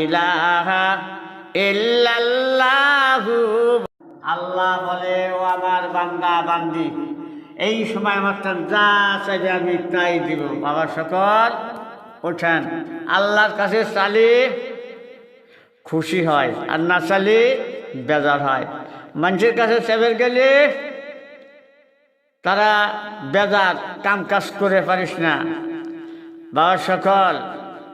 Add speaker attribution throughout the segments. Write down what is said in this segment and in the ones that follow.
Speaker 1: ইলাহা আল্লাহ বলে, ও আমার বান্দা, বান্দি, এই সময় তো যা চাইবে আমি তাই দিব। বাবা সকল ওঠেন। আল্লাহর কাছে চালি খুশি হয়, আর না চালি বেজার হয়। মানুষের কাছে সেবের গেলে তারা বেজার, কাম কাজ করে পারিস না। বাবা সকল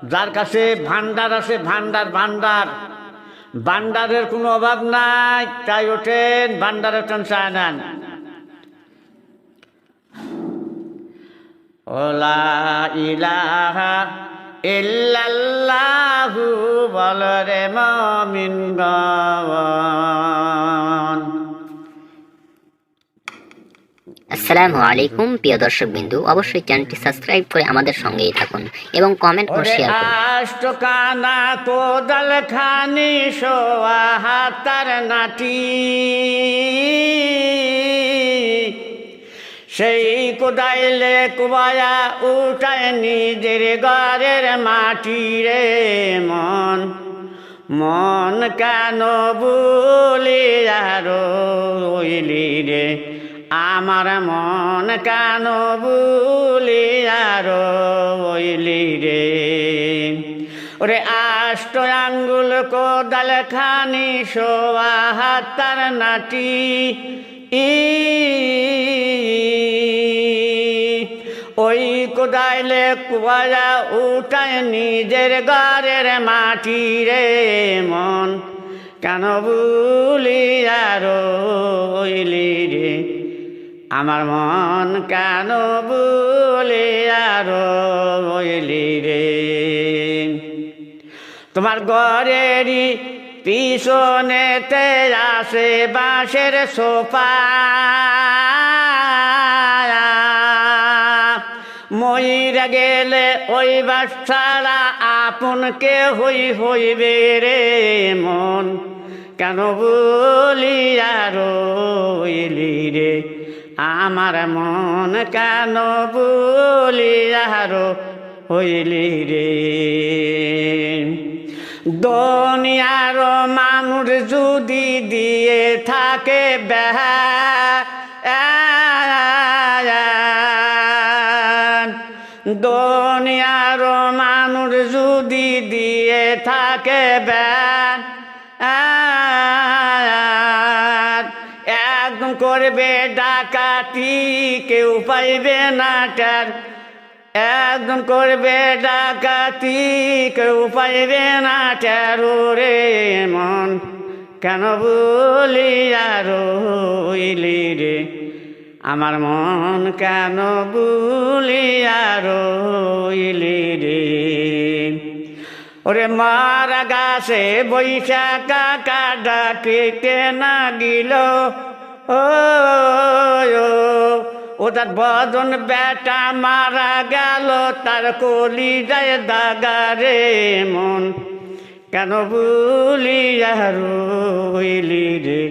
Speaker 1: যার কাছে ভান্ডার আছে ভান্ডার ভান্ডার ভান্ডারের কোনো অভাব নাই, তাই ওঠেন ভান্ডারের টান চায় নেন ওলা ইলাহা ইল্লাল্লাহু বলরে মমিন
Speaker 2: আসসালামু আলাইকুম প্রিয় দর্শক বিন্দু অবশ্যই চ্যানেলটি সাবস্ক্রাইব করে আমাদের সঙ্গেই থাকুন এবং কমেন্ট ও শেয়ার করুন।
Speaker 1: আষ্টকানা কোদাল খানি সোয়া হাতার নাটি। সেই কোদাইলে কুবায়া উঠায় নিজের ঘরের মাটি রে মন। মন কেন বলি আরও রইলি রে? আমার মন কেন বলি আরও রইলি রে? ওরে আষ্ট আঙ্গুল কোদাল খানি শোয়া হাতার নাটি। ই ওই কোদাইলে কুয়াজা উঠায় নিজের ঘরের মাটি রে মন। কেন বলি আর ওইলি রে? আমার মন কেন বলি আর ওইলি রে? তোমার ঘরেরই পিছনেতে আসে বাঁশের সোফা। ময়রা গেলে ওই ছাড়া আপনকে হই হইবে রে মন? কেন বলি আর রইলি রে? আমার মন কেন বলি আর হইলি রে? দুনিয়ার মানুষ যদি দিয়ে থাকে বেহা দুনিয়ার মানুষ যদি দিয়ে থাকে ব্যান করবে ডাকাতি, কেউ পাইবে না টার একদম করবে ডাকাতি, কেউ পাইবে না টেরো রে মন, কেন বলি আর হইলি রে? আমার মন কেন বলি আর হইলি রে? ওরে মারা গাছে বৈশাখা কাটা কেটে না গিল? ও ও তার বদন বেটা মারা গেল, তার কলি যায় দাগারে মন। কেন বলি রইলি রে?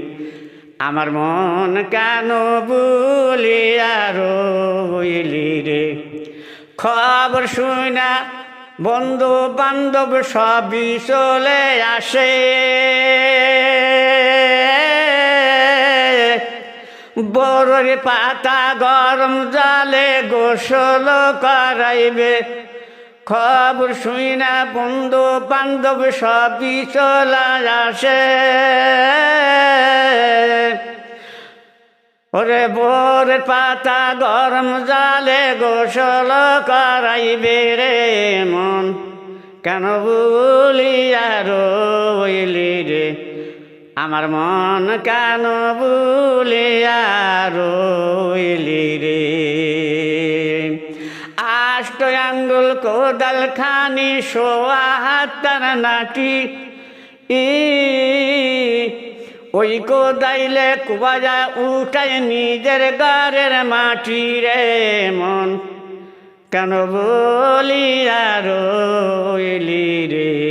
Speaker 1: আমার মন কেন বলি রইলি রে? খবর শুনা বন্ধু বান্ধব সবই চলে আসে। বড়রে পাতা গরম জালে গোসল করাইবে। খবর শুই না বন্ধু বান্ধব সবই চলা আসে। ওরে বোর পাতা গরম জালে গোসল করাইবে রে মন। কেন বলি আর রে? আমার মন কেন বলি আর ওইলি রে। আষ্ট আঙ্গুল কোদাল খানি শোয়া হাতার নাটি। ই, ওই কোদাইলে কুবাজা উঠায় নিজের গারের মাটি রে মন। কেন বলি আর এলি রে?